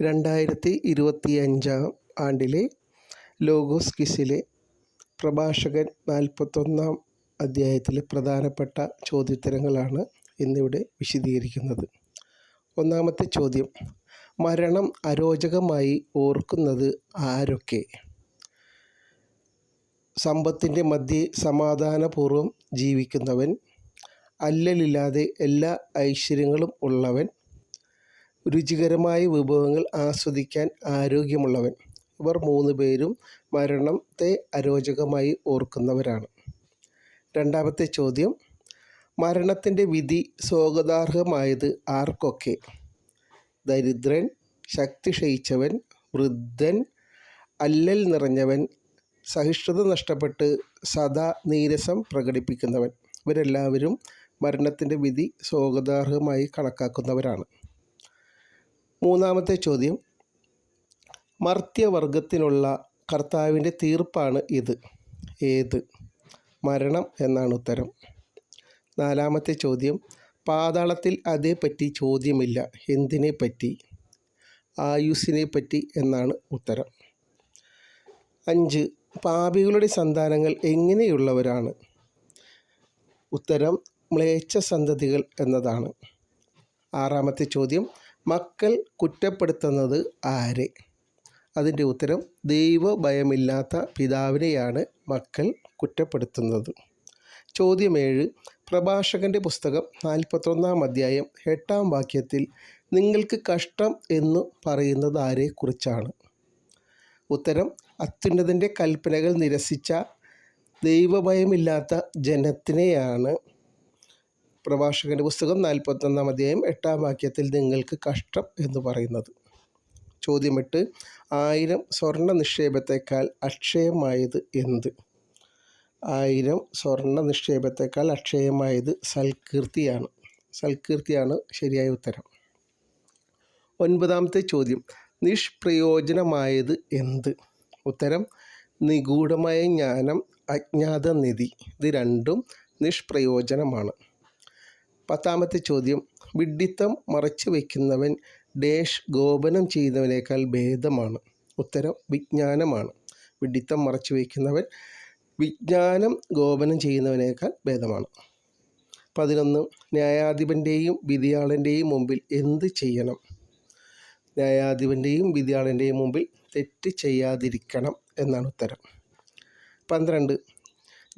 രണ്ടായിരത്തി ഇരുപത്തി അഞ്ചാം ആണ്ടിലെ ലോഗോസ് ക്വിസിലെ പ്രഭാഷകൻ നാൽപ്പത്തൊന്നാം അധ്യായത്തിലെ പ്രധാനപ്പെട്ട ചോദ്യോത്തരങ്ങളാണ് ഇന്നിവിടെ വിശദീകരിക്കുന്നത്. ഒന്നാമത്തെ ചോദ്യം മരണം അരോചകമായി ഓർക്കുന്നത് ആരൊക്കെ? സമ്പത്തിന്റെ മധ്യേ സമാധാനപൂർവം ജീവിക്കുന്നവൻ അല്ലലില്ലാതെ എല്ലാ ഐശ്വര്യങ്ങളും ഉള്ളവൻ രുചികരമായ വിഭവങ്ങൾ ആസ്വദിക്കാൻ ആരോഗ്യമുള്ളവൻ. ഇവർ മൂന്ന് പേരും മരണത്തെ അരോചകമായി ഓർക്കുന്നവരാണ്. രണ്ടാമത്തെ ചോദ്യം മരണത്തിന്റെ വിധി സ്വാഗതാർഹമായത് ആർക്കൊക്കെ? ദരിദ്രൻ ശക്തി ക്ഷയിച്ചവൻ വൃദ്ധൻ അല്ലൽ നിറഞ്ഞവൻ സഹിഷ്ണുത നഷ്ടപ്പെട്ട് സദാ നീരസം പ്രകടിപ്പിക്കുന്നവൻ. ഇവരെല്ലാവരും മരണത്തിന്റെ വിധി സ്വാഗതാർഹമായി കണക്കാക്കുന്നവരാണ്. മൂന്നാമത്തെ ചോദ്യം. മർത്യവർഗത്തിനുള്ള കർത്താവിന്റെ തീർപ്പാണ് ഇത്. ഏത്? മരണം എന്നാണ് ഉത്തരം. നാലാമത്തെ ചോദ്യം. പാതാളത്തിൽ അതേപ്പറ്റി ചോദ്യമില്ല. എന്തിനെ പറ്റി ആയുസ്സിനെ പറ്റി എന്നാണ് ഉത്തരം. അഞ്ച്. പാപികളുടെ സന്താനങ്ങൾ എങ്ങനെയുള്ളവരാണ്? ഉത്തരം. മ്ലേച്ഛ സന്തതികൾ എന്നതാണ്. ആറാമത്തെ ചോദ്യം. മക്കൾ കുറ്റപ്പെടുത്തുന്നത് ആരെ? അതിന്റെ ഉത്തരം ദൈവഭയമില്ലാത്ത പിതാവിനെയാണ് മക്കൾ കുറ്റപ്പെടുത്തുന്നത്. ചോദ്യം ഏഴ് പ്രഭാഷകന്റെ പുസ്തകം നാൽപ്പത്തൊന്നാം അധ്യായം എട്ടാം വാക്യത്തിൽ നിങ്ങൾക്ക് കഷ്ടം എന്ന് പറയുന്നത് ആരെക്കുറിച്ചാണ് ഉത്തരം അത്യുന്നതന്റെ കൽപ്പനകൾ നിരസിച്ച ദൈവഭയമില്ലാത്ത ജനത്തിനെയാണ് പ്രഭാഷകന്റെ പുസ്തകം നാൽപ്പത്തൊന്നാം അധ്യായം എട്ടാം വാക്യത്തിൽ നിങ്ങൾക്ക് കഷ്ടം എന്ന് പറയുന്നത്. ചോദ്യമിട്ട് ആയിരം സ്വർണ നിക്ഷേപത്തേക്കാൾ അക്ഷയമായത് എന്ത്? ആയിരം സ്വർണ നിക്ഷേപത്തേക്കാൾ അക്ഷയമായത് സൽകീർത്തിയാണ്. സൽകീർത്തിയാണ് ശരിയായ ഉത്തരം. ഒൻപതാമത്തെ ചോദ്യം നിഷ്പ്രയോജനമായത് എന്ത്? ഉത്തരം നിഗൂഢമായ ജ്ഞാനം അജ്ഞാത നിധി ഇത് രണ്ടും നിഷ്പ്രയോജനമാണ്. പത്താമത്തെ ചോദ്യം. വിഡ്ഢിത്തം മറച്ചു വയ്ക്കുന്നവൻ ഡേഷ് ഗോപനം ചെയ്യുന്നവനേക്കാൾ ഭേദമാണ്. ഉത്തരം വിജ്ഞാനമാണ്. വിഡ്ഢിത്തം മറച്ചു വയ്ക്കുന്നവൻ വിജ്ഞാനം ഗോപനം ചെയ്യുന്നവനേക്കാൾ ഭേദമാണ്. പതിനൊന്ന് ന്യായാധിപന്റെയും വിധിയാളന്റെയും മുമ്പിൽ എന്ത് ചെയ്യണം? ന്യായാധിപന്റെയും വിധിയാളന്റെയും മുമ്പിൽ തെറ്റ് ചെയ്യാതിരിക്കണം എന്നാണ് ഉത്തരം. പന്ത്രണ്ട്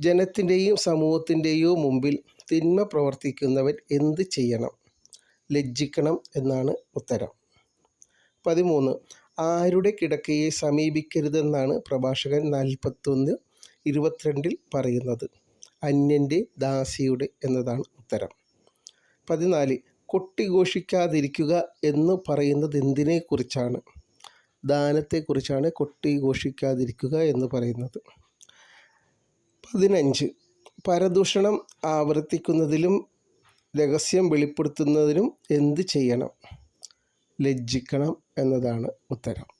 ജനത്തിന്റെയും സമൂഹത്തിന്റെയോ മുമ്പിൽ തിന്മ പ്രവർത്തിക്കുന്നവൻ എന്ത് ചെയ്യണം? ലജ്ജിക്കണം എന്നാണ് ഉത്തരം. പതിമൂന്ന് ആരുടെ കിടക്കയെ സമീപിക്കരുതെന്നാണ് പ്രഭാഷകൻ നാൽപ്പത്തൊന്ന് ഇരുപത്തിരണ്ടിൽ പറയുന്നത്. അന്യന്റെ ദാസിയുടെ എന്നതാണ് ഉത്തരം. പതിനാല് കൊട്ടിഘോഷിക്കാതിരിക്കുക എന്ന് പറയുന്നത് എന്തിനെക്കുറിച്ചാണ്? ദാനത്തെക്കുറിച്ചാണ് കൊട്ടിഘോഷിക്കാതിരിക്കുക എന്ന് പറയുന്നത്. പതിനഞ്ച്. പരദൂഷണം ആവർത്തിക്കുന്നതിലും രഹസ്യം വെളിപ്പെടുത്തുന്നതിനും എന്ത് ചെയ്യണം? ലജ്ജിക്കണം എന്നതാണ് ഉത്തരം.